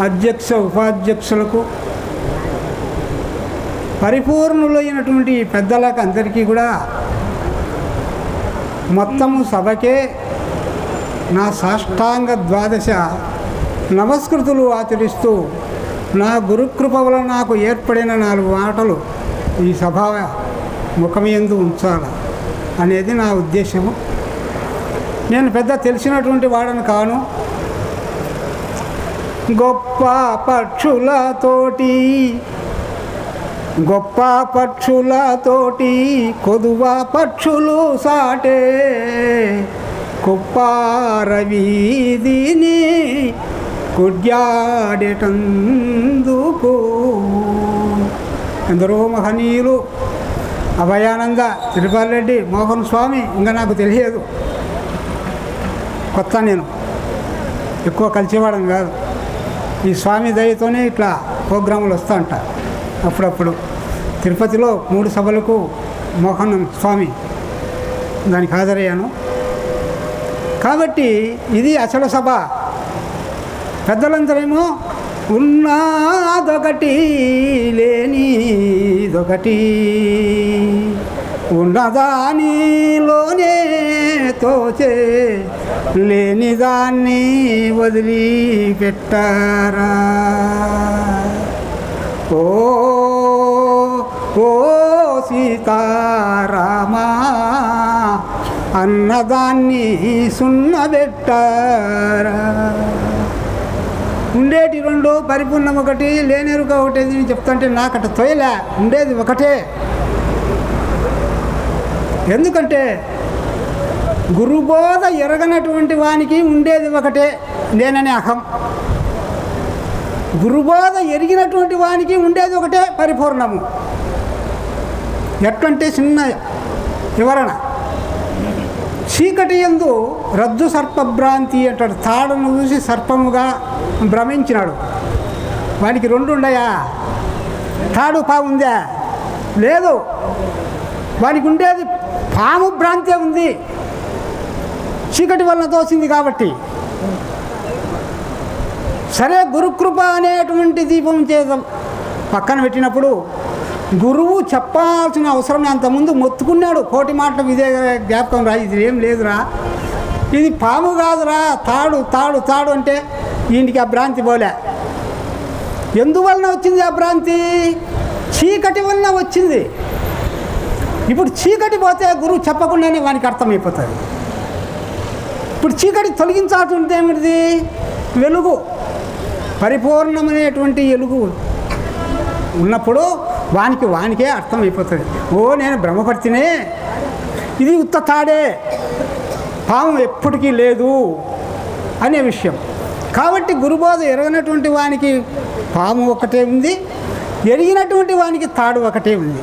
అధ్యక్ష ఉపాధ్యక్షులకు పరిపూర్ణులైనటువంటి పెద్దలకు అందరికీ కూడా మొత్తము సభకే నా సాష్టాంగ ద్వాదశ నమస్కృతులు ఆచరిస్తూ నా గురుకృప వలన నాకు ఏర్పడిన నాలుగు మాటలు ఈ సభ ముఖమయందు ఉంచాల అనేది నా ఉద్దేశము. నేను పెద్ద తెలిసినటువంటి వాడని కాను. గొప్ప పక్షులతోటి గొప్ప పక్షులతోటి కొదువ పక్షులు సాటే. కుప్పారవీధిని కుడ్యాడేటందుకు. ఎందరో మహనీయులు అభయానంద తిరుపతిరెడ్డి మోహన్ స్వామి ఇంకా నాకు తెలియదు. కొత్త నేను. ఎక్కువ కలిసేవాడం కాదు. ఈ స్వామి దయతోనే ఇట్లా ప్రోగ్రాములు వస్తూ ఉంటారు అప్పుడప్పుడు తిరుపతిలో మూడు సభలకు మోహన్ స్వామి దానికి హాజరయ్యాను. కాబట్టి ఇది అసలు సభ. పెద్దలందరేమో ఉన్నదొకటి లేనిదొకటి ఉన్నదానిలోనే తోచే లేనిదాన్ని వదిలి పెట్టారా ఓ ఓ సీతారామా అన్నదాన్ని సున్నబెట్టారా? ఉండేటి రెండు పరిపూర్ణం ఒకటి లేనెరుక ఒకటి అని చెప్తుంటే నాకట తొయలే. ఉండేది ఒకటే. ఎందుకంటే గురుబోధ ఎరగనటువంటి వానికి ఉండేది ఒకటే నేననే అహం. గురుబోధ ఎరిగినటువంటి వానికి ఉండేది ఒకటే పరిపూర్ణము. ఎట్లంటే చిన్న వివరణ. చీకటి ఎందు రద్దు సర్పభ్రాంతి అంటాడు. తాడును చూసి సర్పముగా భ్రమించినాడు. వానికి రెండు ఉండయా తాడు పా ఉందా? లేదు. వానికి ఉండేది పాము భ్రాంతే ఉంది. చీకటి వలన తోసింది కాబట్టి. సరే గురుకృప అనేటువంటి దీపం చేద్దాం. పక్కన పెట్టినప్పుడు గురువు చెప్పాల్సిన అవసరం అంతకుముందు మొత్తుకున్నాడు. కోటి మాటలు ఇదే జ్ఞాపకం రా. ఇది ఏం లేదురా. ఇది పాము కాదురా. తాడు తాడు తాడు అంటే ఈయనకి ఆ భ్రాంతి పోలే. ఎందువలన వచ్చింది ఆ భ్రాంతి? చీకటి వలన వచ్చింది. ఇప్పుడు చీకటి పోతే గురువు చెప్పకుండానే వానికి అర్థమైపోతుంది. ఇప్పుడు చీకటి తొలగించాల్సింది ఏమిటిది? వెలుగు. పరిపూర్ణమైనటువంటి వెలుగు ఉన్నప్పుడు వానికి వానికే అర్థమైపోతుంది. ఓ నేను భ్రమపడితేనే ఇది ఉత్త తాడే. పాము ఎప్పటికీ లేదు అనే విషయం. కాబట్టి గురుబోధ ఎరగనటువంటి వానికి పాము ఒకటే ఉంది ఎరిగినటువంటి వానికి తాడు ఒకటే ఉంది.